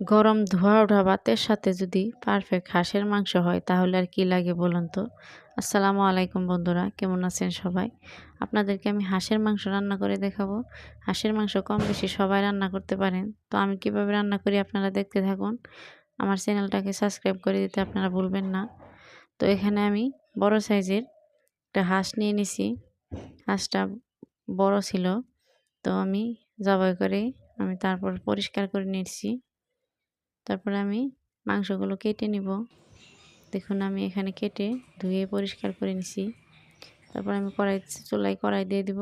গরম ধোয়া ওঠা ভাতের সাথে যদি পারফেক্ট হাঁসের মাংস হয়, তাহলে আর কি লাগে বলুন তো? আসসালামু আলাইকুম বন্ধুরা, কেমন আছেন সবাই? আপনাদেরকে আমি হাঁসের মাংস রান্না করে দেখাবো। হাঁসের মাংস কম বেশি সবাই রান্না করতে পারেন। তো আমি কীভাবে রান্না করি আপনারা দেখতে থাকুন। আমার চ্যানেলটাকে সাবস্ক্রাইব করে দিতে আপনারা ভুলবেন না। তো এখানে আমি বড় সাইজের একটা হাঁস নিয়ে নিছি। হাঁসটা বড় ছিল। তো আমি জবাই করে আমি তারপর পরিষ্কার করে নিচ্ছি। তারপরে আমি মাংসগুলো কেটে নিব। দেখুন আমি এখানে কেটে ধুয়ে পরিষ্কার করে নিছি। তারপর আমি কড়াই চুলাই কড়াই দিয়ে দিব।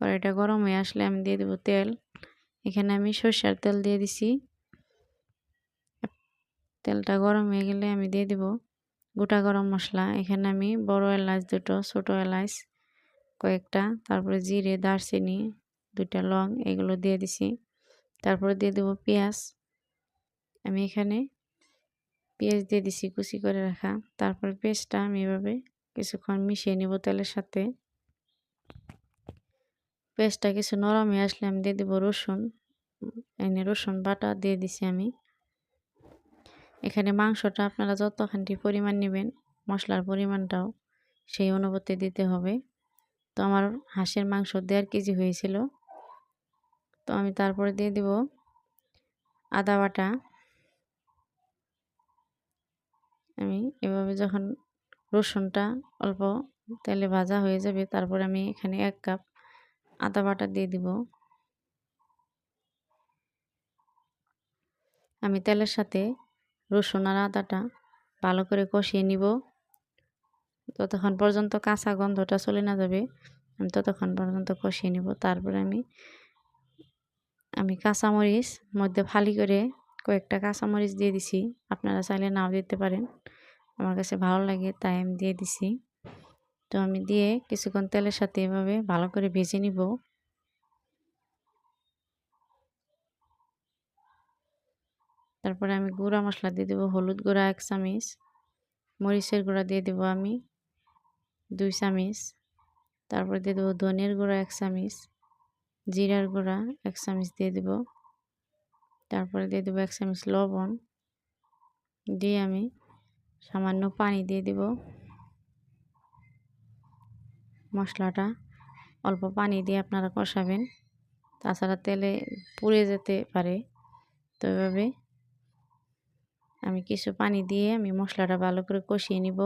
কড়াইটা গরম হয়ে আসলে আমি দিয়ে দেবো তেল। এখানে আমি সর্ষার তেল দিয়ে দিছি। তেলটা গরম হয়ে গেলে আমি দিয়ে দেব গোটা গরম মশলা। এখানে আমি বড় এলাচ দুটো, ছোট এলাচ কয়েকটা, তারপরে জিরে, দারচিনি, দুইটা লং এগুলো দিয়ে দিছি। তারপরে দিয়ে দেবো পেঁয়াজ। আমি এখানে পেঁয়াজ দিয়ে দিছি কুচি করে রাখা। তারপর পেঁয়াজটা আমি এভাবে কিছুক্ষণ মিশিয়ে নিব তেলের সাথে। পেঁয়াজটা কিছু নরম হয়ে আসলে আমি দিয়ে দেবো রসুন। এনে রসুন বাটা দিয়ে দিছি আমি। এখানে মাংসটা আপনারা যতখানটি পরিমাণ নেবেন, মশলার পরিমাণটাও সেই অনুপাতে দিতে হবে। তো আমার হাঁসের মাংস দেড় কেজি হয়েছিল। তো আমি তারপরে দিয়ে দেব আদা বাটা। আমি এভাবে যখন রসুনটা অল্প তেলে ভাজা হয়ে যাবে, তারপর আমি এখানে এক কাপ আদা বাটা দিয়ে দিব। আমি তেলের সাথে রসুন আর আদাটা ভালো করে কষিয়ে নিব। ততক্ষণ পর্যন্ত কাঁচা গন্ধটা চলে না যাবে, আমি ততক্ষণ পর্যন্ত কষিয়ে নিব। তারপরে আমি আমি কাঁচামরিচ মধ্যে ফালি করে কয়েকটা কাঁচামরিচ দিয়ে দিছি। আপনারা চাইলে নাও দিতে পারেন। আমার কাছে ভালো লাগে, তাই আমি দিয়ে দিছি। তো আমি দিয়ে কিছুক্ষণ তেলের সাথে এভাবে ভালো করে ভেজে নিব। তারপরে আমি গুঁড়া মশলা দিয়ে দেবো, হলুদ গুঁড়া এক চামিচ, মরিচের গুঁড়া দিয়ে দেবো আমি দুই চামিচ, তারপর দিয়ে দেবো ধনের গুঁড়া এক চামিচ, জিরার গুঁড়া এক চামিচ দিয়ে দেব। তারপরে দিয়ে দেবো এক চামিচ লবণ। দিয়ে আমি সামান্য পানি দিয়ে দেব। মশলাটা অল্প পানি দিয়ে আপনারা কষাবেন। তাছাড়া তেলে পুড়ে যেতে পারে। তো এভাবে আমি কিছু পানি দিয়ে আমি মশলাটা ভালো করে কষিয়ে নিব।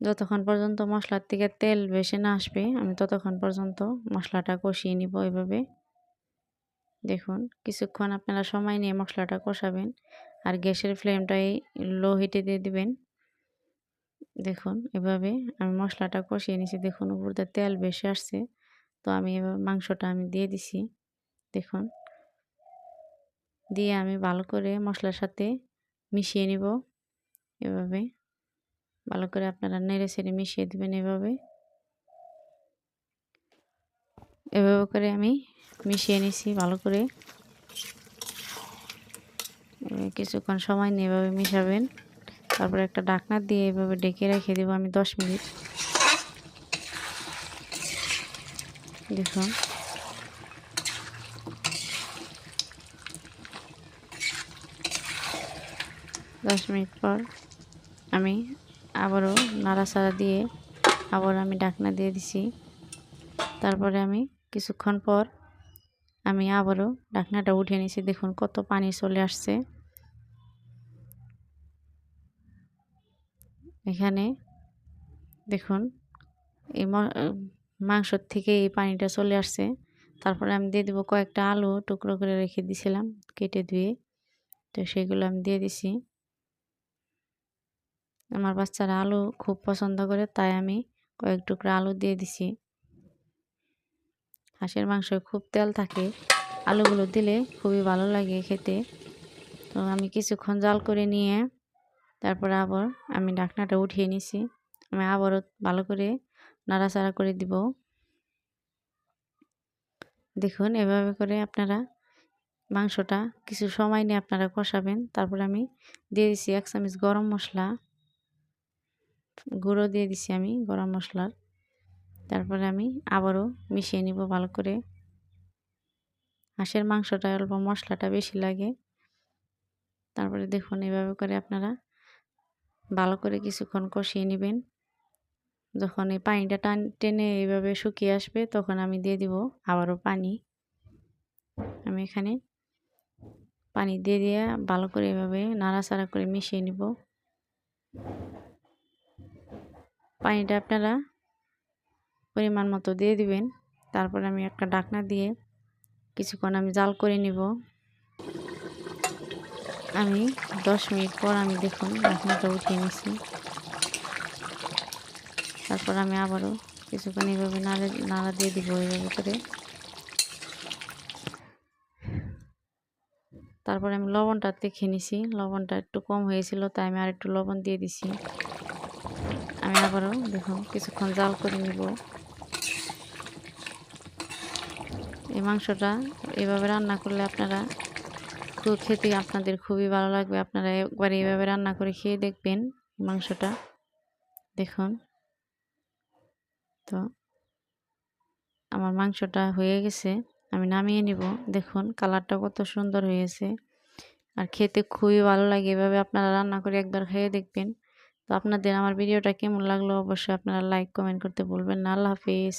যতক্ষণ পর্যন্ত মশলার থেকে তেল বেশি না আসবে, আমি ততক্ষণ পর্যন্ত মশলাটা কষিয়ে নিব এভাবে। দেখুন, কিছুক্ষণ আপনারা সময় নিয়ে মশলাটা কষাবেন আর গ্যাসের ফ্লেমটা এই লো হিটে দিয়ে দিবেন। দেখুন, এভাবে আমি মশলাটা কষিয়ে নিছি দেখুন, উপরতে তেল বেশি আসছে। তো আমি এবার মাংসটা আমি দিয়ে দিছি। দেখুন, দিয়ে আমি ভালো করে মশলার সাথে মিশিয়ে নিব। এভাবে ভালো করে আপনারা নেড়ে ছেড়ে মিশিয়ে দেবেন এভাবে। এভাবে করে আমি মিশিয়ে নিছি ভালো করে। কিছুক্ষণ সময় নিয়ে এভাবে মিশাবেন। তারপরে একটা ডাকনা দিয়ে এভাবে ডেকে রেখে দেবো আমি দশ মিনিট। দেখুন। দশ মিনিট পর আমি আবারও নাড়াচাড়া দিয়ে আবার আমি ডাকনা দিয়ে দিছি। তারপরে আমি কিছুক্ষণ পর আমি আবারও ডাকনাটা উঠে নিয়েছি দেখুন কত পানি চলে আসছে। এখানে দেখুন এই মাংসর থেকে এই পানিটা চলে আসছে। তারপরে আমি দিয়ে দেবো কয়েকটা আলু টুকরো করে রেখে দিছিলাম কেটে ধুয়ে। তো সেগুলো আমি দিয়ে দিছি। আমার বাচ্চারা আলু খুব পছন্দ করে, তাই আমি কয়েক টুকরা আলু দিয়ে দিছি। হাঁসের মাংস খুব তেল থাকে। আলুগুলো দিলে খুবই ভালো লাগে খেতে। তো আমি কিছুক্ষণ জাল করে নিয়ে তারপরে আবার আমি ঢাকনাটা উঠিয়ে নিছি। আমি আবারও ভালো করে নাড়াচাড়া করে দিব। দেখুন, এভাবে করে আপনারা মাংসটা কিছু সময় নিয়ে আপনারা কষাবেন। তারপর আমি দিয়ে দিছি এক চামচ গরম মশলা। গুঁড়ো দিয়ে দিছি আমি গরম মশলার। তারপরে আমি আবারও মিশিয়ে নিব ভালো করে। হাঁসের মাংসটা অল্প মশলাটা বেশি লাগে। তারপরে দেখুন এভাবে করে আপনারা ভালো করে কিছুক্ষণ কষিয়ে নেবেন। যখন এই পানিটা টান, টেনে এইভাবে শুকিয়ে আসবে তখন আমি দিয়ে দিব আবারও পানি। আমি এখানে পানি দিয়ে দিয়ে ভালো করে এভাবে নাড়াচাড়া করে মিশিয়ে নিব। পানিটা আপনারা পরিমাণ মতো দিয়ে দিবেন। তারপর আমি একটা ডাকনা দিয়ে কিছুক্ষণ আমি জাল করে নিব। আমি দশ মিনিট পর আমি দেখুন ডাকনাটা উঠিয়ে নিছি। তারপর আমি আবারও কিছুক্ষণ এইভাবে নাড়ে, নাড়া দিয়ে দিব এইভাবে করে। তারপরে আমি লবণটা দেখে নিছি। লবণটা একটু কম হয়েছিল, তাই আমি আর একটু লবণ দিয়ে দিছি। আমি আবারও দেখুন কিছুক্ষণ জাল করে নিব। এই মাংসটা এভাবে রান্না করলে আপনারা খুব খেতে আপনাদের খুবই ভালো লাগবে। আপনারা একবার এইভাবে রান্না করে খেয়ে দেখবেন মাংসটা। দেখুন। তো আমার মাংসটা হয়ে গেছে। আমি নামিয়ে নিব। দেখুন, কালারটা কত সুন্দর হয়েছে। আর খেতে খুবই ভালো লাগে এভাবে আপনারা রান্না করে একবার খেয়ে দেখবেন। তো আপনাদের আমার ভিডিওটা কেমন লাগল অবশ্যই আপনারা লাইক, কমেন্ট করতে বলবেন আল্লাহ হাফিজ।